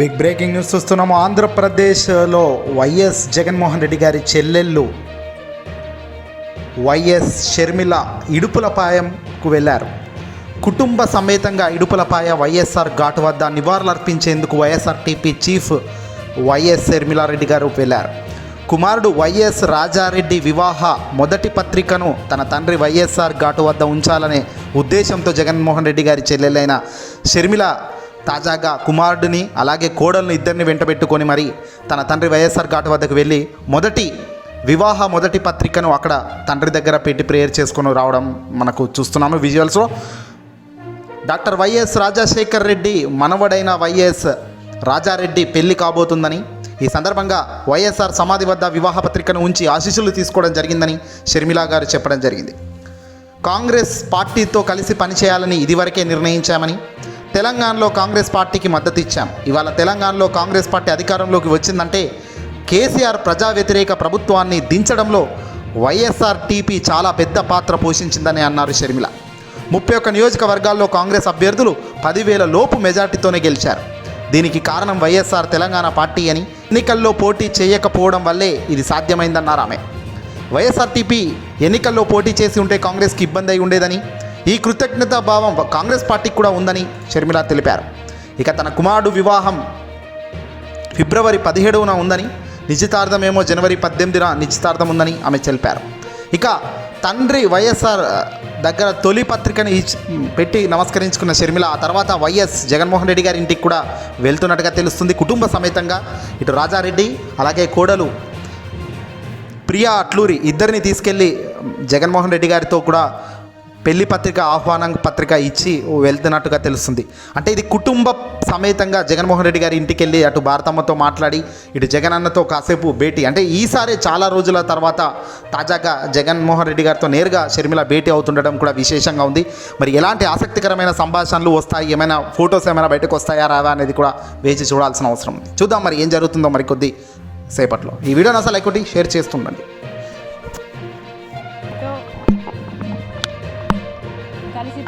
Big breaking news చూస్తున్నాము. ఆంధ్రప్రదేశ్లో YS Jaganmohan Reddy గారి చెల్లెళ్ళు వైఎస్ షర్మిల ఇడుపులపాయంకు వెళ్ళారు. కుటుంబ సమేతంగా ఇడుపులపాయ వైఎస్ఆర్ ఘాట్ వద్ద నివాళులర్పించేందుకు YSRTP chief YS Sharmila Reddy garu వెళ్ళారు. కుమారుడు వైఎస్ రాజారెడ్డి వివాహ మొదటి పత్రికను తన తండ్రి వైఎస్ఆర్ ఘాటు వద్ద ఉంచాలనే ఉద్దేశంతో జగన్మోహన్ రెడ్డి గారి చెల్లెలైన షర్మిల తాజాగా కుమారుడిని అలాగే కోడలను ఇద్దరిని వెంటబెట్టుకొని మరి తన తండ్రి వైఎస్ఆర్ ఘాట్ వద్దకు వెళ్ళి మొదటి వివాహ మొదటి పత్రికను అక్కడ తండ్రి దగ్గర పెట్టి ప్రేయర్ చేసుకొని రావడం మనకు చూస్తున్నాము విజువల్స్లో. డాక్టర్ వైఎస్ రాజశేఖర్ రెడ్డి మనవడైన వైఎస్ రాజారెడ్డి పెళ్ళి కాబోతుందని ఈ సందర్భంగా వైఎస్ఆర్ సమాధి వద్ద వివాహ పత్రికను ఉంచి ఆశీస్సులు తీసుకోవడం జరిగిందని షర్మిలా గారు చెప్పడం జరిగింది. కాంగ్రెస్ పార్టీతో కలిసి పనిచేయాలని ఇదివరకే నిర్ణయించామని తెలంగాణలో కాంగ్రెస్ పార్టీకి మద్దతు ఇచ్చాం. ఇవాళ తెలంగాణలో కాంగ్రెస్ పార్టీ అధికారంలోకి వచ్చిందంటే కేసీఆర్ ప్రజా వ్యతిరేక ప్రభుత్వాన్ని దించడంలో వైఎస్ఆర్ టీపీ చాలా పెద్ద పాత్ర పోషించిందని అన్నారు షర్మిల. ముప్పై ఒక్క నియోజకవర్గాల్లో కాంగ్రెస్ అభ్యర్థులు పదివేల లోపు మెజార్టీతోనే గెలిచారు. దీనికి కారణం వైఎస్ఆర్ తెలంగాణ పార్టీ అని ఎన్నికల్లో పోటీ చేయకపోవడం వల్లే ఇది సాధ్యమైందన్నారు ఆమె. వైఎస్ఆర్టీపీ ఎన్నికల్లో పోటీ చేసి ఉంటే కాంగ్రెస్కి ఇబ్బంది అయి ఉండేదని ఈ కృతజ్ఞతా భావం కాంగ్రెస్ పార్టీకి కూడా ఉందని షర్మిల తెలిపారు. ఇక తన కుమారుడు వివాహం ఫిబ్రవరి పదిహేడున ఉందని నిశ్చితార్థమేమో జనవరి పద్దెనిమిదిన నిశ్చితార్థం ఉందని ఆమె తెలిపారు. ఇక తండ్రి వైఎస్ఆర్ దగ్గర తొలి పత్రికను ఇచ్చి పెట్టి నమస్కరించుకున్న షర్మిల ఆ తర్వాత వైఎస్ జగన్మోహన్ రెడ్డి గారి ఇంటికి కూడా వెళ్తున్నట్టుగా తెలుస్తుంది. కుటుంబ సమేతంగా ఇటు రాజారెడ్డి అలాగే కోడలు ప్రియా అట్లూరి ఇద్దరిని తీసుకెళ్ళి జగన్మోహన్ రెడ్డి గారితో కూడా పెళ్ళి పత్రిక ఆహ్వానం పత్రిక ఇచ్చి వెళ్తున్నట్టుగా తెలుస్తుంది. అంటే ఇది కుటుంబ సమేతంగా జగన్మోహన్ రెడ్డి గారి ఇంటికి వెళ్ళి అటు భారతమ్మతో మాట్లాడి ఇటు జగన్ అన్నతో కాసేపు భేటీ. అంటే ఈసారి చాలా రోజుల తర్వాత తాజాగా జగన్మోహన్ రెడ్డి గారితో నేరుగా షర్మిల భేటీ అవుతుండడం కూడా విశేషంగా ఉంది. మరి ఎలాంటి ఆసక్తికరమైన సంభాషణలు వస్తాయి? ఏమైనా ఫొటోస్ ఏమైనా బయటకు వస్తాయా రాదా అనేది కూడా వేచి చూడాల్సిన అవసరం ఉంది. చూద్దాం మరి ఏం జరుగుతుందో మరి కొద్ది సేపట్లో ఈ వీడియోని అసలు ఎక్కువ షేర్ చేస్తుండండి.